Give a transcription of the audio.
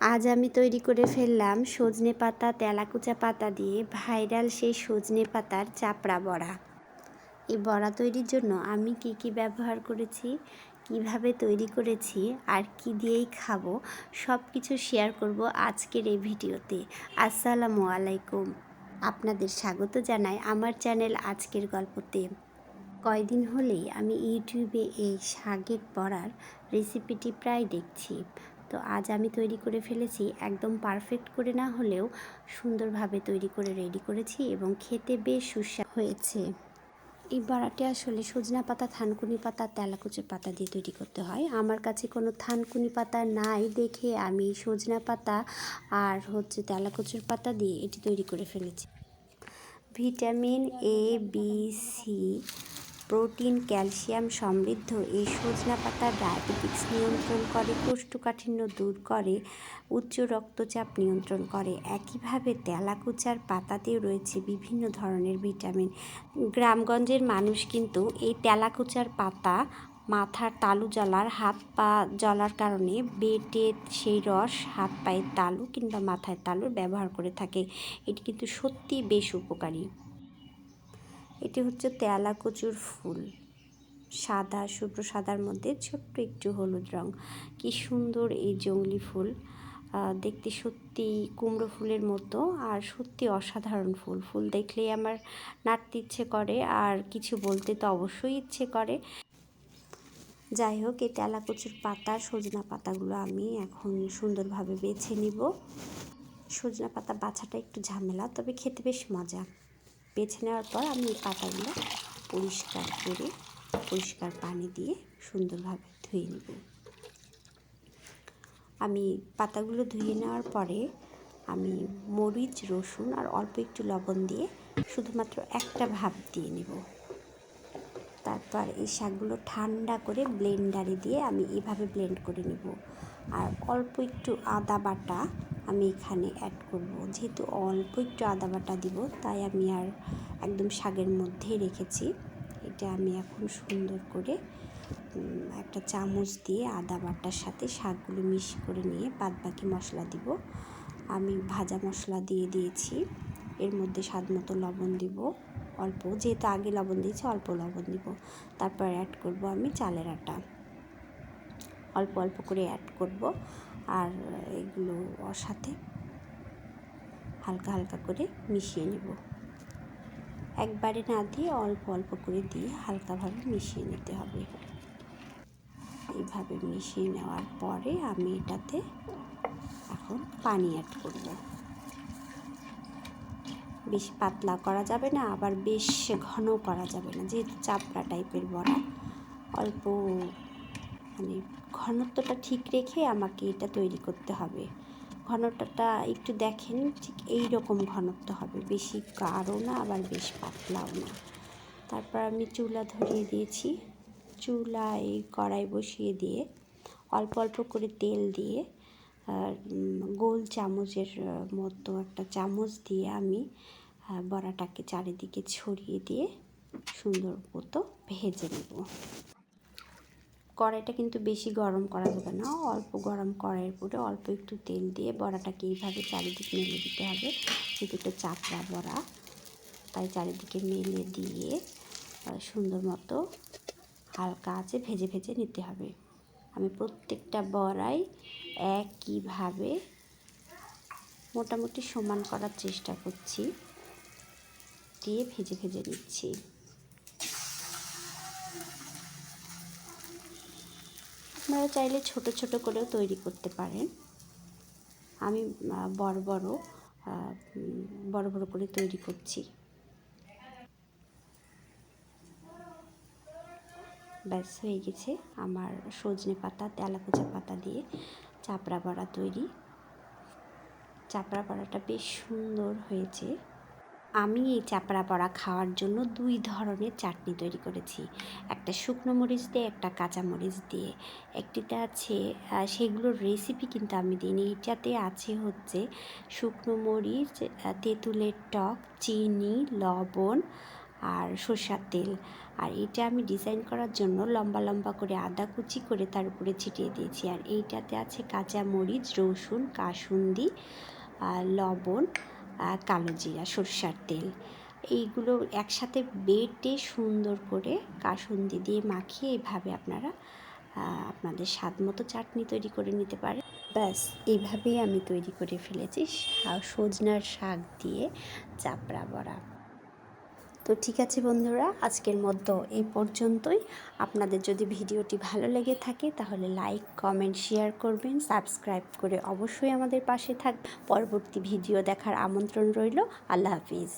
আজ আমি তৈরি করে ফেললাম সজনে পাতা, তেলাকুচা পাতা দিয়ে ভাইরাল সেই সজনে পাতার চাপড়া বড়া। এই বড়া তৈরির জন্য আমি কি কি ব্যবহার করেছি, কীভাবে তৈরি করেছি আর কি দিয়েই খাব সব কিছু শেয়ার করব আজকের এই ভিডিওতে। আসসালামু আলাইকুম। আপনাদের স্বাগত জানাই আমার চ্যানেল আজকের গল্পতে। কয়দিন হলেই আমি ইউটিউবে এই শাকের বড়ার রেসিপিটি প্রায় দেখছি। তো আজ আমি তৈরি করে ফেলেছি, একদম পারফেক্ট করে না হলেও সুন্দরভাবে তৈরি করে রেডি করেছি এবং খেতে বেশ সুস্বাদু হয়েছে। এই বড়াটি আসলে সজনা পাতা, থানকুনি পাতা তেলাকুচের পাতা দিয়ে তৈরি করতে হয়। আমার কাছে কোনো থানকুনি পাতা নাই দেখে আমি সজনা পাতা আর হচ্ছে তেলাকুচের পাতা দিয়ে এটি তৈরি করে ফেলেছি। Vitamin A B C protein, calcium সমৃদ্ধ এই সজনা পাতা ডায়াবেটিক্স নিয়ন্ত্রণ করে, কোষ্ঠকাঠিন্য দূর করে, উচ্চ রক্তচাপ নিয়ন্ত্রণ করে। একইভাবে তেলাকুচার পাতাতেও রয়েছে বিভিন্ন ধরনের ভিটামিন। গ্রামগঞ্জের মানুষ কিন্তু এই তেলাকুচার পাতা মাথার তালু জ্বলার, হাত পা জ্বলার কারণে বেটে সেই রস হাত পায়ের তালু কিংবা মাথায় তালুর ব্যবহার করে থাকে। এটি কিন্তু সত্যি বেশ উপকারী। এটি হচ্ছে তেলা কচুর ফুল। সাদা, শুভ্র সাদার মধ্যে ছোট্ট একটু হলুদ রং। কি সুন্দর এই জঙ্গলি ফুল। দেখতে সত্যি কুমড়ো ফুলের মতো আর সত্যি অসাধারণ ফুল। ফুল দেখলেই আমার নাড়তে ইচ্ছে করে আর কিছু বলতে তো অবশ্যই ইচ্ছে করে। যাই হোক, এই তেলা কচুর পাতা, সজনা পাতাগুলো আমি এখন সুন্দরভাবে বেছে নিব। সজনা পাতা বাছাটা একটু ঝামেলা, তবে খেতে বেশ মজা। বেছে নেওয়ার পর আমি এই পাতাগুলো পরিষ্কার করে, পরিষ্কার পানি দিয়ে সুন্দরভাবে ধুয়ে নেব। আমি পাতাগুলো ধুয়ে নেওয়ার পরে আমি মরিচ, রসুন আর অল্প একটু লবণ দিয়ে শুধুমাত্র একটা ভাপ দিয়ে নেব। তারপর এই শাকগুলো ঠান্ডা করে ব্লেন্ডারে দিয়ে আমি এভাবে ব্লেন্ড করে নেব। আর অল্প একটু আদা বাটা আমি এখানে অ্যাড করব। যেহেতু অল্প একটু আদা বাটা দিব, তাই আমি আর একদম শাকের মধ্যেই রেখেছি। এটা আমি এখন সুন্দর করে একটা চামচ দিয়ে আদা বাটার সাথে শাকগুলো মিশ করে নিয়ে বাদ বাকি মশলা দিব। আমি ভাজা মশলা দিয়ে দিয়েছি। এর মধ্যে স্বাদ মতো লবণ দিব। অল্প, যেহেতু আগে লবণ দিয়েছি, অল্প লবণ দিব। তারপর অ্যাড করব আমি চালের আটা। অল্প অল্প করে অ্যাড করব। আর এগুলো ওর সাথে হালকা হালকা করে মিশিয়ে নেব। একবারে না দিয়ে অল্প অল্প করে দিয়ে হালকাভাবে মিশিয়ে নিতে হবে এইভাবে মিশিয়ে নেওয়ার পরে আমি এটাতে এখন পানি অ্যাড করব। বেশি পাতলা করা যাবে না, আবার বেশ ঘন করা যাবে না, যেহেতু চাপড়া টাইপের বড়া, অল্প মানে ঘনত্বটা ঠিক রেখে আমাকে এটা তৈরি করতে হবে। ঘনত্বটা একটু দেখেন, ঠিক এই রকম ঘনত্ব হবে। বেশি গাঢ় না, আবার বেশ পাতলাও না। তারপর আমি চুলা ধরিয়ে দিয়েছি। চুলায় কড়াই বসিয়ে দিয়ে অল্প অল্প করে তেল দিয়ে গোল চামচের মতো একটা চামচ দিয়ে আমি বড়াটাকে চারিদিকে ছড়িয়ে দিয়ে সুন্দর মতো ভেজে নেব। কড়াইটা কিন্তু বেশি গরম করা যাবে না। অল্প গরম কড়াইয়ের উপরে অল্প একটু তেল দিয়ে বড়াটাকে এইভাবে চারিদিকে মেলে দিতে হবে। যেহেতু একটা চাপড়া বড়া, তাই চারিদিকে মেলে দিয়ে সুন্দর মতো হালকা আছে ভেজে ভেজে নিতে হবে। আমি প্রত্যেকটা বড়াই একইভাবে মোটামুটি সমান করার চেষ্টা করছি। দিয়ে ভেজে ভেজে নিচ্ছি। আপনারা চাইলে ছোট ছোট করেও তৈরি করতে পারেন। আমি বড় বড় বড় বড় করে তৈরি করছি। ব্যাস, হয়ে গেছে আমার সজনে পাতা, তেলাকুচা পাতা দিয়ে চাপড়া বড়া তৈরি। চাপড়া বড়াটা বেশ সুন্দর হয়েছে। আমি এই চাপড়া পড়া খাওয়ার জন্য দুই ধরনের চাটনি তৈরি করেছি। একটা শুকনো মরিচ দিয়ে, একটা কাঁচা মরিচ দিয়ে। একটিতে আছে সেগুলোর রেসিপি কিন্তু আমি দিইনি। এটাতে আছে হচ্ছে শুকনো মরিচ তেঁতুলের টক, চিনি, লবণ আর সর্ষার তেল। আর এটা আমি ডিজাইন করার জন্য লম্বা লম্বা করে আদা কুচি করে তার উপরে ছিটিয়ে দিয়েছি। আর এইটাতে আছে কাঁচা মরিচ, রসুন, কাসুন্দি লবণ কালো জিরা, সরষার তেল। এইগুলো একসাথে বেটে সুন্দর করে কাসুন্দি দিয়ে মাখিয়ে এইভাবে আপনারা আপনাদের স্বাদ মতো চাটনি তৈরি করে নিতে পারেন। ব্যাস এইভাবেই আমি তৈরি করে ফেলেছি সজনার শাক দিয়ে চাপড়া বড়া। তো ঠিক আছে বন্ধুরা, আজকের মতো এই পর্যন্তই। আপনাদের যদি ভিডিওটি ভালো লেগে থাকে তাহলে লাইক, কমেন্ট, শেয়ার করবেন, সাবস্ক্রাইব করে অবশ্যই আমাদের পাশে থাক পরবর্তী ভিডিও দেখার আমন্ত্রণ রইল। আল্লাহ হাফিজ।